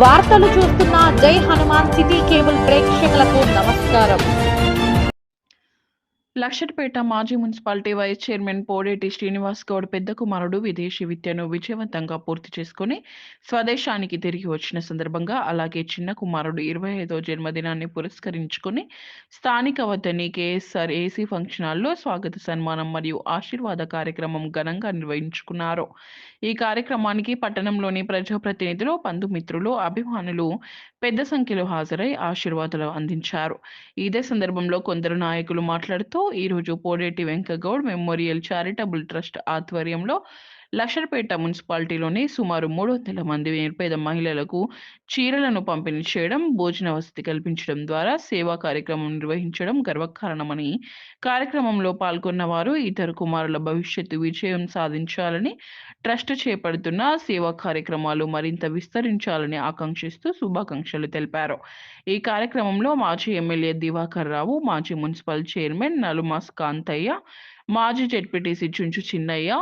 వార్తలు చూస్తున్న జై హనుమాన్ సిటీ కేబుల్ ప్రేక్షకులకు నమస్కారం. లక్షట్పేట మాజీ municipality vice chairman Podeti Srinivas Goud పెద్ద కుమారుడు విదేశీ విద్యను విజయవంతంగా పూర్తి చేసుకుని స్వదేశానికి తిరిగి వచ్చిన సందర్భంగా అలాగే చిన్న కుమారుడు ఇరవై ఐదో జన్మదినాన్ని పురస్కరించుకుని స్థానిక వద్దని కేఎస్ఆర్ ఏసీ ఫంక్షన్ హాల్లో స్వాగత సన్మానం మరియు ఆశీర్వాద కార్యక్రమం ఘనంగా నిర్వహించుకున్నారు. ఈ కార్యక్రమానికి పట్టణంలోని ప్రజాప్రతినిధులు బంధుమిత్రులు అభిమానులు పెద్ద సంఖ్యలో హాజరై ఆశీర్వాదాలు అందించారు. ఇదే సందర్భంలో కొందరు నాయకులు మాట్లాడుతూ ఈరోజు Podeti Venkagoud memorial charitable trust ఆధ్వర్యంలో లక్షర్పేట మున్సిపాలిటీలోని సుమారు మూడు వందల మంది నిరుపేద మహిళలకు చీరలను పంపిణీ చేయడం భోజన వసతి కల్పించడం ద్వారా సేవా కార్యక్రమం నిర్వహించడం గర్వకారణమని కార్యక్రమంలో పాల్గొన్న వారు ఇద్దరు కుమారుల భవిష్యత్తు విజయం సాధించాలని ట్రస్ట్ చేపడుతున్న సేవా కార్యక్రమాలు మరింత విస్తరించాలని ఆకాంక్షిస్తూ శుభాకాంక్షలు తెలిపారు. ఈ కార్యక్రమంలో మాజీ ఎమ్మెల్యే దివాకర్ రావు మాజీ మున్సిపల్ చైర్మన్ నలుమాస్ కాంతయ్య మాజీ జెడ్పీటీసీ చుంచు చిన్నయ్య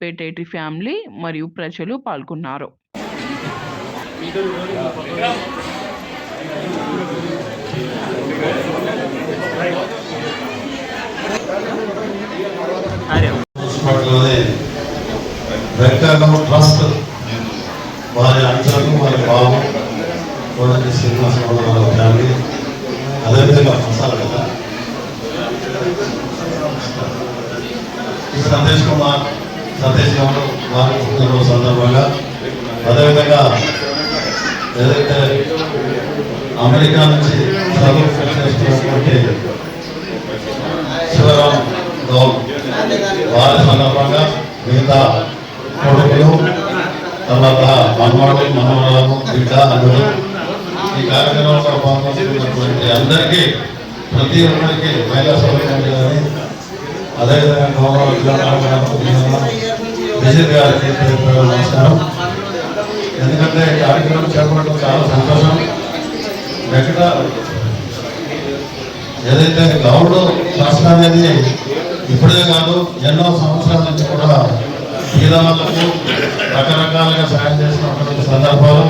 పేటేటి ఫ్యామిలీ మరియు ప్రజలు పాల్గొన్నారు. ట్రస్ట్ వారి అంచనకు వారి బాబు కోడంటి శ్రీనివాసరావు వాళ్ళ ఫ్యామిలీ అదేవిధంగా మసాలా కదా సందేశ్ కుమార్ సతీష్ గౌడ్ వారి పుట్టినరోజు సందర్భంగా. అదేవిధంగా ఏదైతే అమెరికా నుంచి చదువు చేస్తున్నటువంటి శివరాం గౌడ్ వారి సందర్భంగా మిగతా కొడుకులు తర్వాత మనవాడు మనవరాలు బిడ్డ అందరూ ఈ కార్యక్రమంలో పాల్గొంటున్నటువంటి అందరికీ ప్రతి ఒక్కరికి మహిళా సౌకర్యం కానీ అదేవిధంగా గౌరవ విజయ్ గారికి నమస్కారం ఎందుకంటే కార్యక్రమం చేపట్టడం చాలా సంతోషం వెంకట ఏదైతే గౌరవ ప్రశ్న అనేది ఇప్పుడే కాదు ఎన్నో సంవత్సరాల నుంచి కూడా పేదవాళ్ళకు రకరకాలుగా సాయం చేసినటువంటి సందర్భాలు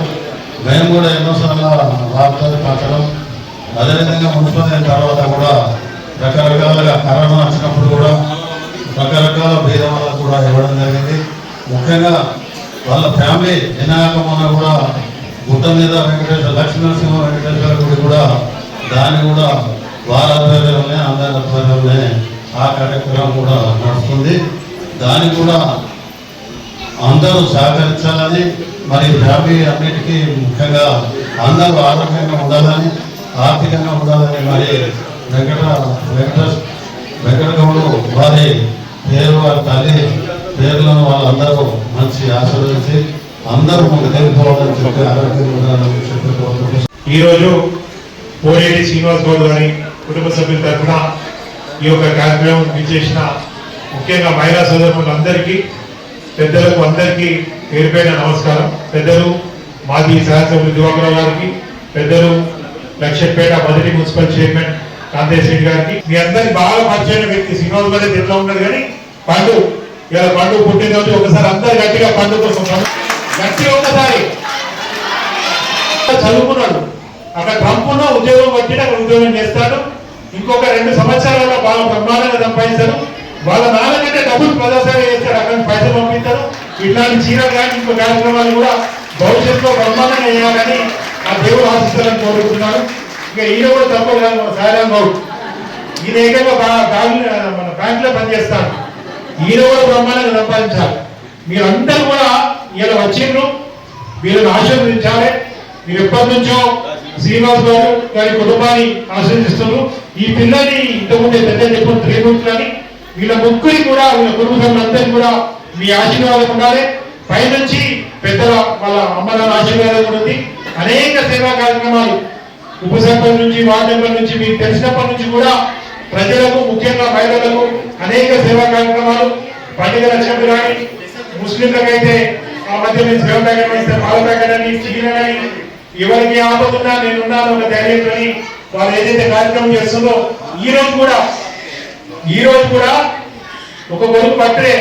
మేము కూడా ఎన్నోసార్లు వార్తలు పంచడం అదేవిధంగా మున్సిపల్ అయిన తర్వాత కూడా రకరకాలుగా కరోనా వచ్చినప్పుడు కూడా రకరకాల కూడా ఇవ్వడం జరిగింది. ముఖ్యంగా వాళ్ళ ఫ్యామిలీ వినాయకమన్న కూడా గుట్ట మీద వెంకటేశ్వర లక్ష్మీనరసింహ వెంకటేశ్వర గుడి కూడా దాన్ని కూడా వారి ఆధ్వర్యంలోనే అందరి ఆధ్వర్యంలోనే ఆ కార్యక్రమం కూడా నడుస్తుంది. దాన్ని కూడా అందరూ సహకరించాలని మరి ఫ్యామిలీ అన్నిటికీ ముఖ్యంగా అందరూ ఆరోగ్యంగా ఉండాలని ఆర్థికంగా ఉండాలని మరి వెంకట వెంకట గౌడు వారి పేరు వారి తల్లి పేర్లను వాళ్ళందరూ మంచి ఆశీర్వదించి అందరూ ముందు తెలిపోవాలని చెప్పి ఆరోగ్యంగా చెప్పి ఈరోజు పోలేటి శ్రీనివాస్ గౌడ్ గారి కుటుంబ సభ్యుల తరఫున ఈ యొక్క కార్యక్రమం విచ్చేసిన ముఖ్యంగా మహిళా సోదరులందరికీ పెద్దలకు అందరికీ పేరుపైన నమస్కారం. పెద్దలు మాజీ శాసనసభ్యులు దివాకరావు గారికి పెద్దలు లక్ష్యపేట మొదటి మున్సిపల్ చైర్మన్ కాంతేశ్ రెడ్డి గారికి. మీ అందరికి బాగా పరిచయం వ్యక్తి. శ్రీనివాస్ గారి ఎట్లా ఉన్నది కానీ పండు ఇలా పండు పుట్టినరోజు ఒకసారి అందరు గట్టిగా పండు కోసం గట్టిగా ఒకసారి చదువుకున్నాడు. అక్కడ ట్రంప్ను ఉద్యోగం పట్టిన అక్కడ ఉద్యోగం చేస్తాడు. ఇంకొక రెండు సంవత్సరాల్లో బాగా బ్రహ్మాండంగా సంపాదిస్తాడు. వాళ్ళ నాన్నకంటే డబ్బులు ప్రదర్శన చేస్తారు అక్కడ పైసలు పంపిస్తారు ఇట్లాంటి చీరలు కానీ ఇంకో కార్యక్రమాలు కూడా భవిష్యత్తులో బ్రహ్మాండంగా చేయాలని ఆ దేవుడు ఆశిస్తారని కోరుకుంటున్నాను. ఇక ఈయన కూడా తప్పదు కాదు మన సాయిరామ్ గౌడ్ ఈయన ఏకంగా మన బ్యాంక్ మన పనిచేస్తాను ఈయన కూడా బ్రహ్మాండంగా సంపాదించాలి. మీరందరూ కూడా ఇలా వచ్చిండ్రు. వీళ్ళని ఆశీర్వదించాలి. మీరు ఎప్పటి నుంచో శ్రీనివాస్ గారు గారి కుటుంబాన్ని ఆశీర్దిస్తున్నారు ఈ పిల్లని ఇంతకుముందే పెద్ద చెప్పిన త్రిమూర్తులని వీళ్ళ ముగ్గురి కూడా వీళ్ళ కుటుంబ కూడా మీ ఆశీర్వాదం ఉండాలి. పైనుంచి పెద్దల వాళ్ళ అమ్మల ఆశీర్వాదం కూడా ఉంది. అనేక సేవా కార్యక్రమాలు ఉప సర్పంచ్ నుంచి వార్డు మెంబర్ నుంచి మీకు తెలిసినప్పటి నుంచి కూడా ప్రజలకు ముఖ్యంగా మహిళలకు అనేక సేవా కార్యక్రమాలు పండుగ లక్ష్మి కానీ ముస్లింలకైతే ఆ మధ్య నేను సేవ ప్యాకెట్ ఇస్తే పాల ప్యాకెట్ అని చికెన్ ఎవరికి ఆపదున్నా నేనున్నాను ఒక ధైర్యంతో వాళ్ళు ఏదైతే కార్యక్రమం చేస్తుందో ఈ రోజు కూడా ఈ రోజు కూడా ఒక కొడుకు బర్త్డే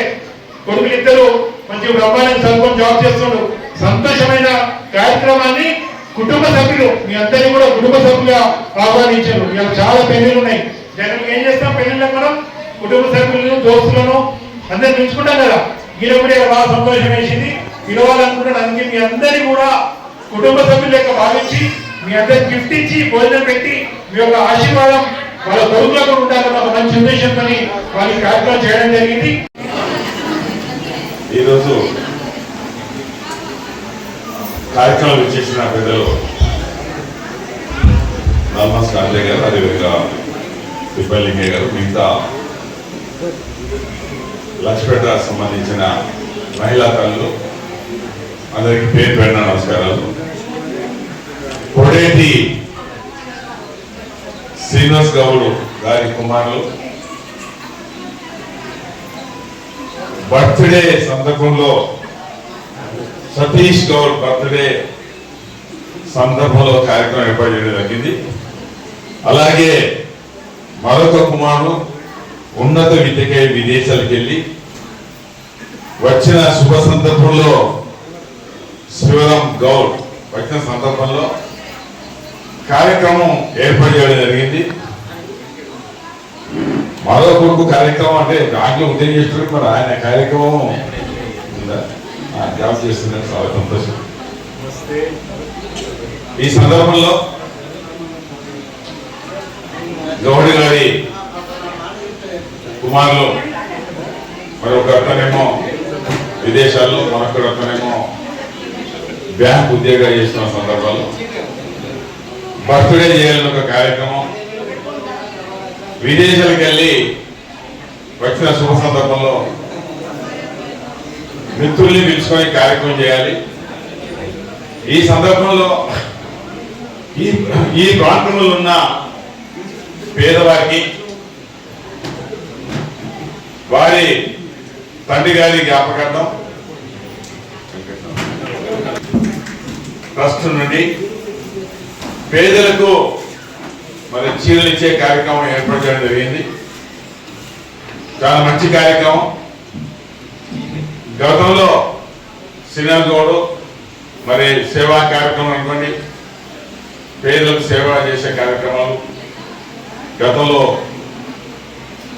కొడుకులు ఇద్దరు మంచి బ్రహ్మాండంగా చదువుకొని జాబ్ చేస్తుండ్రు. సంతోషమైన కార్యక్రమాన్ని కుటుంబ సభ్యులు మీ అందరినీ కూడా కుటుంబ సభ్యులుగా ఆహ్వానించారు. ఇలా చాలా పెళ్ళిళ్ళు ఉన్నాయి. జనరల్గా ఏం చేస్తాం? పెళ్ళిళ్ళకి మనం కుటుంబ సభ్యులను దోస్తులను అందరిని పిలుచుకుంటాం కదా. వీళ్ళు కూడా బాగా సంతోషం వేసింది. పిలవాలనుకుంటున్నాను అందుకే మీ అందరినీ కూడా కుటుంబ సభ్యుల యొక్క భావించి మీ అందరికి గిఫ్ట్ ఇచ్చి భోజనం పెట్టి మీ యొక్క ఆశీర్వాదం వాళ్ళ కొడుకులో కూడా ఉండాలన్న ఒక మంచి ఉద్దేశంతో వాళ్ళకి కార్యక్రమం చేయడం జరిగింది. ఈరోజు కార్యక్రమం ఇచ్చేసిన పెద్దలు నాల్మాస్ కాంతే గారు అదేవిధంగా తిప్పలింగయ్య గారు మిగతా లక్ష్మీపేట సంబంధించిన మహిళా తల్లు అందరికీ పేరు పెట్టిన నమస్కారాలు. కొడేటి శ్రీనివాస్ గౌడ్ గారి కుమారులు. బర్త్డే సందర్భంలో సతీష్ గౌడ్ బర్త్డే సందర్భంలో కార్యక్రమం ఏర్పాటు చేయడం జరిగింది అలాగే మరొక కుమారుడు ఉన్నత విద్యకై విదేశాలకు వెళ్ళి వచ్చిన శుభ సందర్భంలో శివరాం గౌడ్ వచ్చిన సందర్భంలో కార్యక్రమం ఏర్పాటు చేయడం జరిగింది మరో కొడుకు కార్యక్రమం అంటే దాంట్లో ఉద్యోగం చేస్తున్నారు మరి ఆయన కార్యక్రమం ఉందా? జాబ్ చేస్తున్నారు చాలా సంతోషం ఈ సందర్భంలో గౌడి గారి కుమారులు మరి ఒక అతనేమో విదేశాల్లో మరొక అతనేమో బ్యాంక్ ఉద్యోగాలు చేస్తున్న సందర్భాల్లో. బర్త్డే చేయాలని ఒక కార్యక్రమం. విదేశాలకు వెళ్ళి వచ్చిన శుభ సందర్భంలో మిత్రుల్ని పిలుచుకొని కార్యక్రమం చేయాలి. ఈ సందర్భంలో ఈ ఈ ప్రాంతంలో ఉన్న పేదవారికి వారి తండ్రి గారి జ్ఞాపకార్థం ట్రస్ట్ నుండి పేదలకు మరి చీరలు ఇచ్చే కార్యక్రమం ఏర్పాటు చేయడం జరిగింది. చాలా మంచి కార్యక్రమం. గతంలో సినిమా గౌడ్ మరి సేవా కార్యక్రమం అనుకోండి పేదలకు సేవ చేసే కార్యక్రమాలు. గతంలో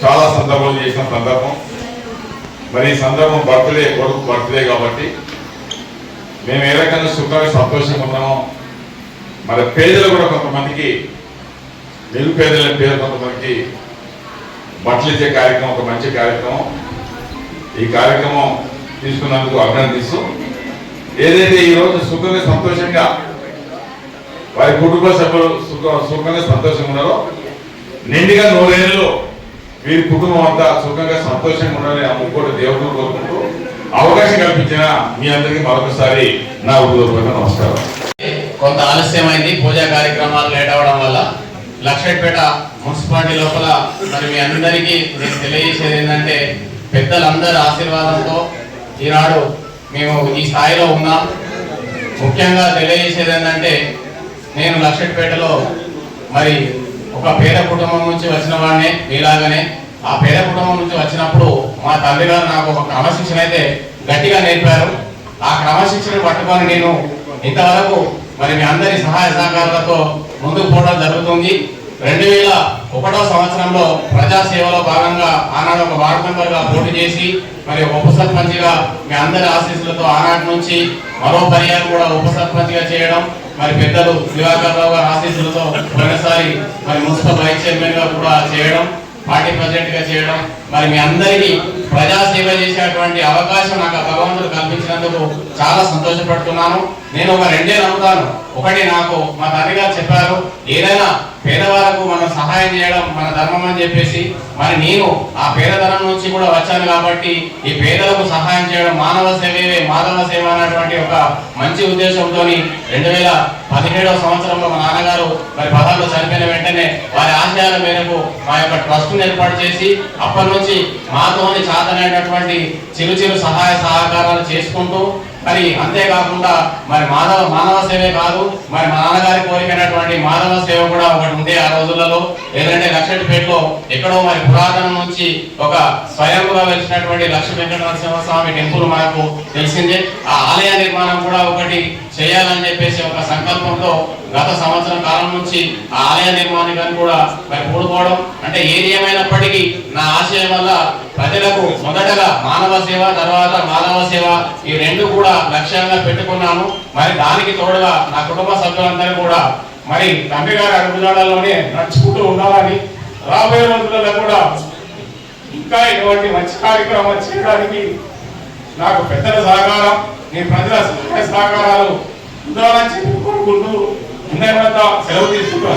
చాలా సందర్భాలు చేసిన సందర్భం. మరి ఈ సందర్భం బర్త్డే కొడుకు బర్త్డే కాబట్టి మేము ఏ రకంగా సుఖంగా సంతోషంగా ఉన్నామో మరి పేదలు కూడా కొంతమందికి నిరుపేదల పేరు కొంతమందికి బట్టలు ఇచ్చే కార్యక్రమం ఒక మంచి కార్యక్రమం. ఈ కార్యక్రమం తీసుకున్నందుకు అభినందిస్తూ ఏదైతే ఈ రోజు సుఖంగా సంతోషంగా వారి కుటుంబ సభ్యులు సుఖ సుఖంగా సంతోషంగా ఉన్నారో నిండుగా నూరేళ్ళు వీరి కుటుంబం అంతా సుఖంగా సంతోషంగా ఉండాలని ఆ ముక్కోటి దేవుడు కోరుకుంటూ అవకాశం కల్పించిన మీ అందరికీ మరొకసారి నా హృదయపూర్వక నమస్కారం. కొంత ఆలస్యమైంది పూజా కార్యక్రమాలు లేట్ అవడం వల్ల లక్షపేట మున్సిపాలిటీ లోపల మరి మీ అందరికీ నేను తెలియజేసేది ఏంటంటే పెద్దలందరి ఆశీర్వాదంతో ఈనాడు మేము ఈ స్థాయిలో ఉన్నాం. ముఖ్యంగా తెలియజేసేది ఏంటంటే నేను లక్షపేటలో మరి ఒక పేద కుటుంబం నుంచి వచ్చిన వాడినే మీలాగానే ఆ పేద కుటుంబం నుంచి వచ్చినప్పుడు మా తండ్రి గారు నాకు ఒక క్రమశిక్షణ అయితే గట్టిగా నేర్పారు. ఆ క్రమశిక్షణ పట్టుకొని నేను ఇంతవరకు మరి మీ అందరి సహాయ సహకారాలతో ముందుకు పోవడం జరుగుతుంది. రెండు వేల ఒకటో సంవత్సరంలో ప్రజాసేవలో భాగంగా ఆనాడు ఒక వార్డు మెంబర్గా పోటీ చేసి మరి ఉప సర్పంచ్గా మీ అందరి ఆశీస్సులతో ఆనాటి నుంచి మరో పర్యాయం కూడా ఉప సర్పంచ్గా చేయడం మరి పెద్దలు దివాకర్ రావు గారి ఆశీస్సులతో పోయినసారి మరి మున్సిపల్ వైస్ చైర్మన్గా కూడా చేయడం పార్టీ ప్రెసిడెంట్గా చేయడం మరి మీ అందరికీ ప్రజాసేవ చేసేటువంటి అవకాశం నాకు భగవంతుడు కల్పించినందుకు చాలా సంతోషపడుతున్నాను. నేను ఒక రెండే నమ్ముతాను. ఒకటి నాకు మా తండ్రి గారు చెప్పారు ఏదైనా పేదవాళ్ళకు మనం సహాయం చేయడం మన ధర్మం అని చెప్పేసి. మరి నేను ఆ పేదధనం నుంచి కూడా వచ్చాను కాబట్టి ఈ పేదలకు సహాయం చేయడం మానవ సేవే మాధవ సేవ అనేటువంటి ఒక మంచి ఉద్దేశంతో రెండు వేల పదిహేడవ సంవత్సరంలో మా నాన్నగారు మరి పదాలు చనిపోయిన వెంటనే వారి ఆశయాల మేరకు మా యొక్క ట్రస్ట్ ఏర్పాటు చేసి అప్పటి నుంచి మాతోని చాతనైనటువంటి చిరు చిరు సహాయ సహకారాలు చేసుకుంటూ మరి అంతేకాకుండా మరి మానవ మానవ సేవే కాదు మరి మా నాన్నగారి కోరికైనటువంటి మానవ సేవ కూడా ఒకటి ఉండే ఆ రోజులలో. ఏదంటే లక్షటిపేటలో ఎక్కడో మరి పురాతనం నుంచి ఒక స్వయంగా వెలిసినటువంటి లక్ష్మీ వెంకట నరసింహస్వామి టెంపుల్ మనకు తెలిసిందే. ఆ ఆలయ నిర్మాణం కూడా ఒకటి చేయాలని చెప్పేసి ఒక సంకల్పంతో గత సంవత్సరం కాలం నుంచి ఆ ఆలయ నిర్మాణాన్ని కూడా మరి కూడుకోవడం అంటే ఏది ఏమైనప్పటికీ నా ఆశయం వల్ల ప్రజలకు మొదటగా మానవ సేవ తర్వాత మానవ సేవ ఈ రెండు కూడా లక్ష్యంగా పెట్టుకున్నాను. మరి దానికి తోడుగా నా కుటుంబ సభ్యులందరూ కూడా మరి తండ్రి గారి అడుగుజాడల్లోనే నడుచుకుంటూ ఉండాలని రాబోయే రోజులలో కూడా ఇంకా ఇటువంటి మంచి కార్యక్రమాలు చేయడానికి నాకు పెద్దల సహకారం మీ ప్రజల సహాయ సహకారాలు ఉండాలని చెప్పి కోరుకుంటూ అందరి వద్ద సెలవు తీసుకుంటూ